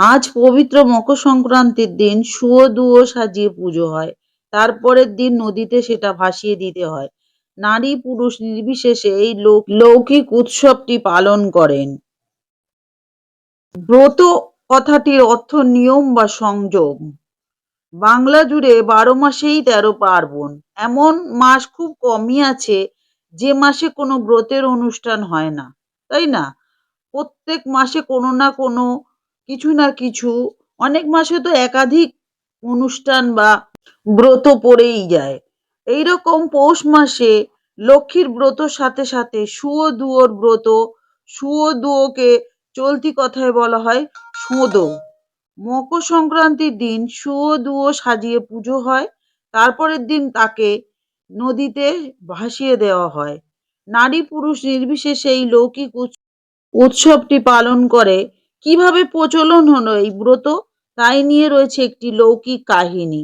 আজ পবিত্র মকর সংক্রান্তির দিন শুয়ো দুয়ো সাজিয়ে পুজো হয়। তারপরের দিন নদীতে সেটা ভাসিয়ে দিতে হয়। নারী পুরুষ নির্বিশেষে এই লৌকিক উৎসবটি পালন করেন। ব্রত কথাটির অর্থ নিয়ম বা সংযম। বাংলা জুড়ে বারো মাসেই তেরো পার্বণ। এমন মাস খুব কমই আছে যে মাসে কোনো ব্রতের অনুষ্ঠান হয় না। তাই না? প্রত্যেক মাসে কোনো না কোনো কিছু না কিছু অনেক মাসে তো একাধিক অনুষ্ঠান বা ব্রত পড়েই যায়। এইরকম পৌষ মাসে লক্ষ্মীর ব্রতর সাথে সাথে শুয়ো দুয়োর ব্রত, শুয়ো দুয়োকে চলতি কথায় বলা হয় সোঁদো মকর সংক্রান্তির দিন শুয়ো দুয়ো সাজিয়ে পুজো হয়, তারপরের দিন তাকে নদীতে ভাসিয়ে দেওয়া হয়। নারী পুরুষ নির্বিশেষে এই লৌকিক উৎস- উৎসবটি পালন করে কীভাবে প্রচলন হলো এই ব্রত? তাই নিয়ে রয়েছে একটি লৌকিক কাহিনী।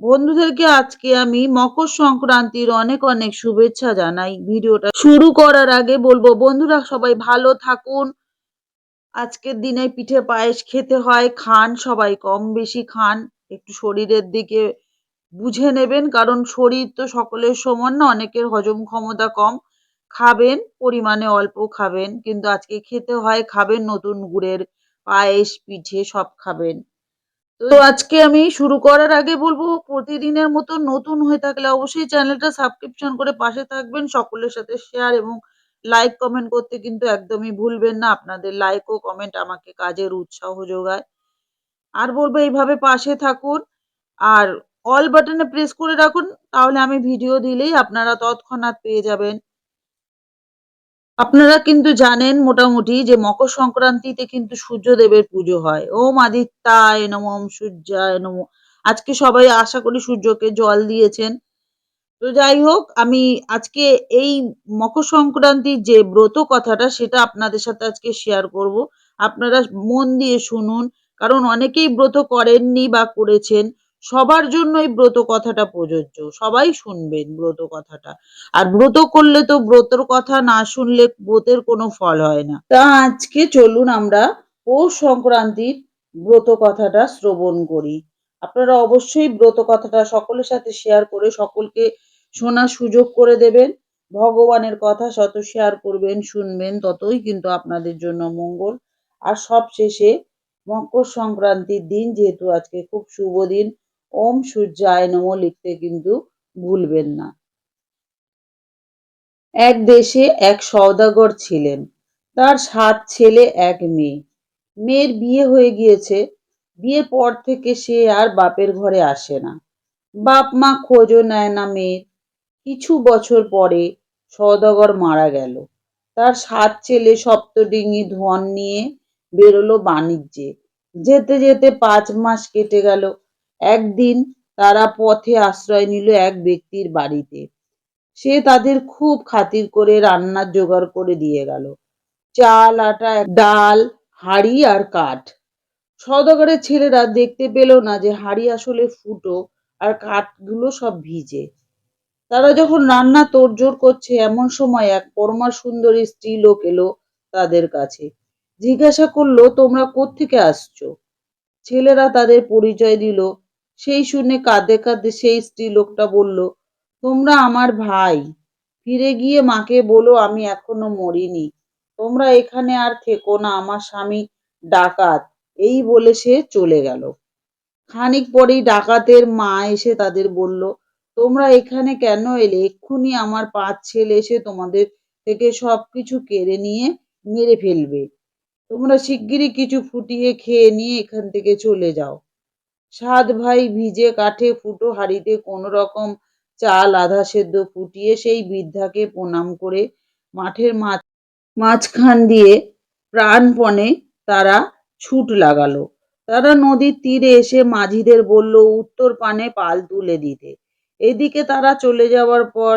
বন্ধুদেরকে আজকে আমি মকর সংক্রান্তির অনেক অনেক শুভেচ্ছা জানাই। ভিডিওটা শুরু করার আগে বলব, বন্ধুরা সবাই ভালো থাকুন। আজকের দিনে পিঠে পায়েস খেতে হয়, খান, সবাই কম বেশি খান। একটু শরীরের দিকে বুঝে নেবেন, কারণ শরীর তো সকলের সমান না, অনেকের হজম ক্ষমতা কম। খাবেন, পরিমাণে অল্প খাবেন, কিন্তু আজকে খেতে হয় খাবেন নতুন গুড়ের পায়েস, পিঠে সব খাবেন। তো আজকে আমি শুরু করার আগে বলব, প্রতিদিনের মতো নতুন হয়ে থাকলে অবশ্যই চ্যানেলটা সাবস্ক্রিপশন করে পাশে থাকবেন, সকলের সাথে শেয়ার এবং লাইক কমেন্ট করতে কিন্তু একদমই ভুলবেন না। আপনাদের লাইক ও কমেন্ট আমাকে কাজের উৎসাহ যোগায়। আর বলব, এইভাবে পাশে থাকুন আর অল বাটনে প্রেস করে রাখুন, তাহলে আমি ভিডিও দিলেই আপনারা তৎক্ষণাৎ পেয়ে যাবেন। আপনারা কিন্তু জানেন মোটামুটি যে মকর সংক্রান্তিতে কিন্তু সূর্যদেবের পুজো হয়। ওম আদিত্যায় নম, ওম সূর্যায় নম। আজকে সবাই আশা করি সূর্যকে জল দিয়েছেন। তো যাই হোক, আমি আজকে এই মকর সংক্রান্তির যে ব্রত কথাটা সেটা আপনাদের সাথে আজকে শেয়ার করব। আপনারা মন দিয়ে শুনুন, কারণ অনেকেই ব্রত করেননি বা করেছেন। সবার জন্য এই ব্রত কথাটা প্রযোজ্য। সবাই শুনবেন ব্রত কথাটা। আর ব্রত করলে তো ব্রতর কথা না শুনলে ব্রতের কোনো ফল হয় না। তা আজকে চলুন আমরা পৌষ সংক্রান্তির ব্রত কথাটা শ্রবণ করি। আপনারা অবশ্যই ব্রত কথাটা সকলের সাথে শেয়ার করে সকলকে শোনার সুযোগ করে দেবেন। ভগবানের কথা শত শেয়ার করবেন, শুনবেন, ততই কিন্তু আপনাদের জন্য মঙ্গল। আর সব শেষে মকর সংক্রান্তির দিন যেহেতু আজকে খুব শুভ দিন ওম সূর্যায় নম লিখতে কিন্তু ভুলবেন না। এক দেশে এক সওদাগর ছিলেন, তার সাত ছেলে, এক মেয়ে। মেয়ের বিয়ে হয়ে গিয়েছে, বিয়ের পর থেকে সে আর বাপের ঘরে আসে না। বাপ মা খোঁজও নেয় না মেয়ের। কিছু বছর পরে সওদাগর মারা গেল। তার সাত ছেলে সপ্তডিঙি ধন নিয়ে বেরোলো বাণিজ্যে। যেতে যেতে পাঁচ মাস কেটে গেল। একদিন তারা পথে আশ্রয় নিল এক ব্যক্তির বাড়িতে। সে তাদের খুব খাতির করে রান্নার জোগাড় করে দিয়ে গেল। চাল, আটা, ডাল, হাড়ি আর কাঠ। সওদাগরের ছেলেরা দেখতে পেল না যে হাঁড়ি আসলে ফুটো আর কাঠগুলো সব ভিজে। তারা যখন রান্না তোড়জোড় করছে, এমন সময় এক পরমা সুন্দরী স্ত্রী লোক এলো তাদের কাছে। জিজ্ঞাসা করল, তোমরা কোত্থেকে আসছো? ছেলেরা তাদের পরিচয় দিল সেই শুনে কাঁদে কাঁদে সেই স্ত্রী লোকটা বলল, তোমরা আমার ভাই। ফিরে গিয়ে মাকে বলো, আমি এখনও মরিনি। তোমরা এখানে আর থেকো না, আমার স্বামী ডাকাত। এই বলে সে চলে গেল। খানিক পরেই ডাকাতের মা এসে তাদের বলল, তোমরা এখানে কেন এলে? এক্ষুনি আমার পাঁচ ছেলে এসে তোমাদের থেকে সবকিছু কেড়ে নিয়ে মেরে ফেলবে। তোমরা শিগগিরই কিছু ফুটিয়ে খেয়ে নিয়ে এখান থেকে চলে যাও। সাত ভাই ভিজে কাঠে ফুটো হাঁড়িতে কোনো রকম চাল আধা সেদ্ধ ফুটিয়ে সেই বৃদ্ধাকে প্রণাম করে মাঠের মাঝ মাঝখান দিয়ে প্রাণপণে তারা ছুট লাগালো। তারা নদীর তীরে এসে মাঝিদের বলল, উত্তর পানে পাল তুলে দিতে। এদিকে তারা চলে যাওয়ার পর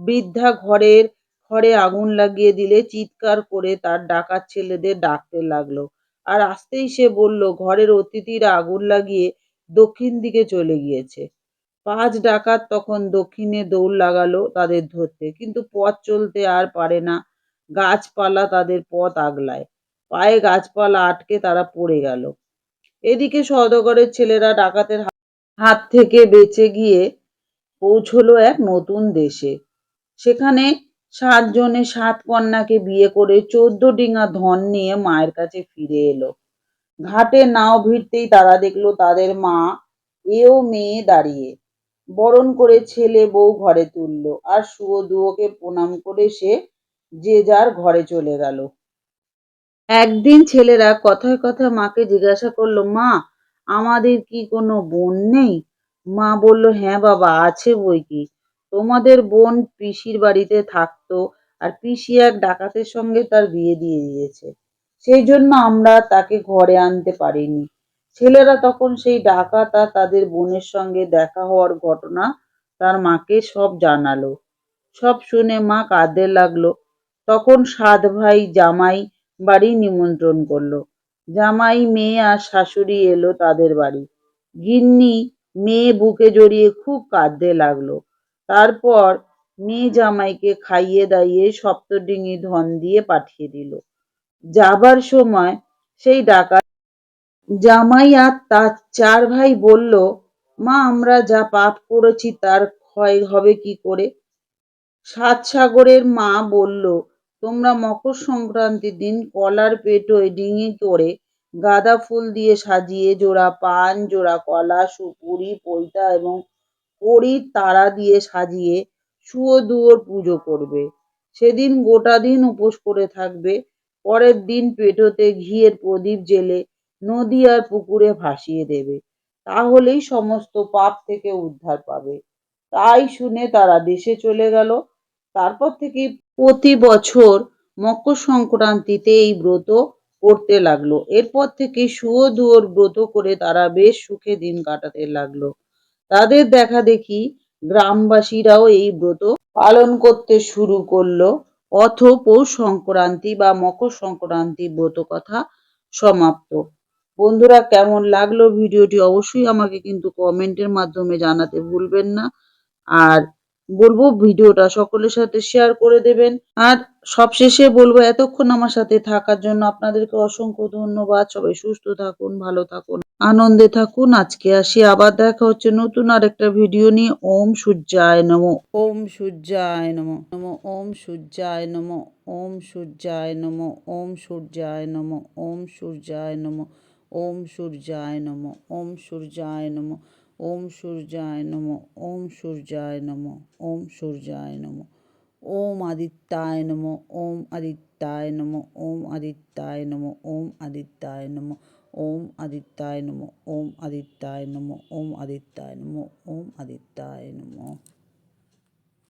বৃদ্ধা ঘরের ঘরে আগুন লাগিয়ে দিলে, চিৎকার করে তার ডাকাত ছেলেদের ডাকতে লাগল। আর আসতেই সে বলল, ঘরের অতিথিরা আগুন লাগিয়ে দক্ষিণ দিকে চলে গিয়েছে। পাঁচ ডাকাত তখন দক্ষিণে দৌড় লাগালো তাদের ধরতে, কিন্তু পথ চলতে আর পারে না। গাছপালা তাদের পথ আগলায়। পায়ে গাছপালা আটকে তারা পড়ে গেল। এদিকে সদগরের ছেলেরা ডাকাতের হাত থেকে বেঁচে গিয়ে পৌঁছলো এক নতুন দেশে। সেখানে সাতজনে সাত কন্যাকে বিয়ে করে চোদ্দ ডিঙা ধন নিয়ে মায়ের কাছে ফিরে এলো। ঘাটে নাও ভিড়তেই তারা দেখল তাদের মা এও মেয়ে দাঁড়িয়ে। বরণ করে ছেলে বউ ঘরে তুললো আর শুয়ো দুয়োকে প্রণাম করে সে যে যার ঘরে চলে গেল। একদিন ছেলেরা কথায় কথায় মাকে জিজ্ঞাসা করল, মা, আমাদের কি কোনো বোন নেই? মা বলল হ্যাঁ বাবা, আছে বই কি। তোমাদের বোন পিসির বাড়িতে থাকতো আর পিসি এক ডাকাতের সঙ্গে তার বিয়ে দিয়ে দিয়েছে। সেই জন্য আমরা তাকে ঘরে আনতে পারিনি। ছেলেরা তখন সেই ডাকাত তাদের বোনের সঙ্গে দেখা হওয়ার ঘটনা তার মাকে সব জানালো। সব শুনে মা কাঁদতে লাগল। তখন সাত ভাই জামাই বাড়ি নিমন্ত্রণ করল। জামাই, মেয়ে আর শাশুড়ি এলো তাদের বাড়ি। গিন্নি মেয়ে বুকে জড়িয়ে খুব কাঁদতে লাগল। তারপর মেয়ে জামাইকে খাইয়ে দাইয়ে সপ্তডিঙি ধন দিয়ে পাঠিয়ে দিল। যাবার সময় সেই ডাকাত জামাই আর তার চার ভাই বলল, মা, আমরা যা পাপ করেছি তার ক্ষয় হবে কি করে? সাত সাগরের মা বলল, তোমরা মকর সংক্রান্তির দিন কলার পেটোয় ডিঙি করে গাঁদা ফুল দিয়ে সাজিয়ে জোড়া পান, জোড়া কলা, সুপুরি পৈতা এবং কড়ির তারা দিয়ে সাজিয়ে শুয়ো দুয়োর পুজো করবে। সেদিন গোটা দিন উপোস করে থাকবে। পরের দিন পেটোতে ঘিয়ের প্রদীপ জেলে নদী আর পুকুরে ভাসিয়ে দেবে। তাহলেই সমস্ত পাপ থেকে উদ্ধার পাবে। তাই শুনে তারা দেশে চলে গেল। তারপর থেকে প্রতি বছর মকর সংক্রান্তিতে এই ব্রত করতে লাগল। এরপর থেকে শুয়ো দুয়োর ব্রত করে তারা বেশ সুখে দিন কাটাতে লাগল। তাদের দেখা দেখি গ্রামবাসীরাও এই ব্রত পালন করতে শুরু করল। অথ পৌষ সংক্রান্তি বা মকর সংক্রান্তি ব্রত কথা সমাপ্ত। বন্ধুরা, কেমন লাগল ভিডিওটি অবশ্যই আমাকে কিন্তু কমেন্টের মাধ্যমে জানাতে ভুলবেন না। আর বলব, ভিডিওটা সকলের সাথে শেয়ার করে দেবেন। আর সবশেষে বলব, এতক্ষণ আমার সাথে থাকার জন্য আপনাদেরকে অসংখ্য ধন্যবাদ। সবাই সুস্থ থাকুন, ভালো থাকুন। আনন্দে থাকুন আজকে আসি আবার দেখা হচ্ছে নতুন আরেকটা ভিডিও নিয়ে ওম সূর্যায় নম ওম সূর্যায় নম নম ওম সূর্যায় নম ওম সূর্যায় নম ওম সূর্যায় নম ওম সূর্যায় নম ওম সূর্যায় নম ওম সূর্যায় নম ওম সূর্যায় নম ওম সূর্যায় নম ওম সূর্যায় নম ওম আদিত্যায় নম ওম আদিত্যায় নম ওম আদিত্যায় নম ওম আদিত্যায় নম ఓం ఆదిత్యాయ నమో ఓం ఆదిత్యాయ నమో ఓం ఆదిత్యాయ నమో ఓం ఆదిత్యాయ నమో